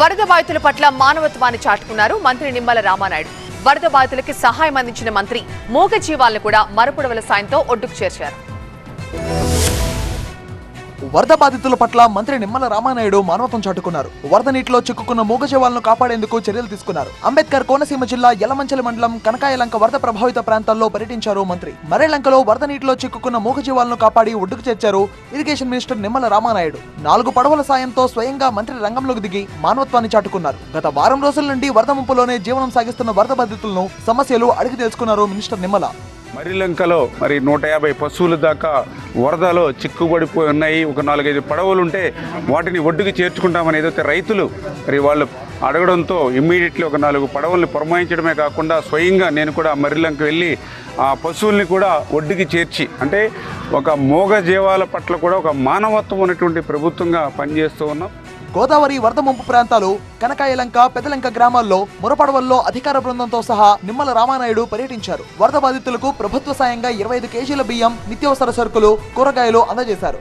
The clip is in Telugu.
వరద బాధితుల పట్ల మానవత్వాన్ని చాటుకున్నారు మంత్రి నిమ్మల రామానాయుడు. వరద బాధితులకి సహాయం అందించిన మంత్రి మూగ జీవాలను కూడా మరపుడవల సాయంతో ఒడ్డుకు చేర్చారు. వరద బాధితుల పట్ల మంత్రి నిమ్మల రామానాయుడు మానవత్వం చాటుకున్నారు. వరద నీటిలో చిక్కుకున్న మూగజీవాలను కాపాడేందుకు చర్యలు తీసుకున్నారు. అంబేద్కర్ కోనసీమ జిల్లా యలమంచలి మండలం కనకాయలంక వరద ప్రభావిత ప్రాంతాల్లో పర్యటించారు మంత్రి. మరేలంకలో వరద నీటిలో చిక్కుకున్న మూగజీవాలను కాపాడి ఒడ్డుకు చేర్చారు ఇరిగేషన్ మినిస్టర్ నిమ్మల రామానాయుడు. నాలుగు పడవల సాయంతో స్వయంగా మంత్రి రంగంలోకి దిగి మానవత్వాన్ని చాటుకున్నారు. గత వారం రోజుల నుండి వరద ముంపులోనే జీవనం సాగిస్తున్న వరద బాధితులను సమస్యలు అడిగి తెలుసుకున్నారు మినిస్టర్ నిమ్మల. మరిలంకలో మరి నూట యాభై పశువుల దాకా వరదలో చిక్కుబడిపోయి ఉన్నాయి. ఒక నాలుగైదు పడవలు ఉంటే వాటిని ఒడ్డుకి చేర్చుకుంటామని ఏదైతే రైతులు మరి వాళ్ళు అడగడంతో ఇమ్మీడియట్లీ ఒక నాలుగు పడవల్ని పురమాయించడమే కాకుండా స్వయంగా నేను కూడా మరిలంక వెళ్ళి ఆ పశువుల్ని కూడా ఒడ్డుకి చేర్చి అంటే ఒక మోగ జీవాల పట్ల కూడా ఒక మానవత్వం ఉన్నటువంటి ప్రభుత్వంగా పనిచేస్తూ ఉన్నాం. గోదావరి వరద ముంపు ప్రాంతాలు కనకాయలంక పెదలంక గ్రామాల్లో మురపడవల్లో అధికార బృందంతో సహా నిమ్మల రామానాయుడు పర్యటించారు. వరద బాధితులకు ప్రభుత్వ సాయంగా ఇరవై ఐదు కేజీల బియ్యం నిత్యావసర సరుకులు కూరగాయలు అందజేశారు.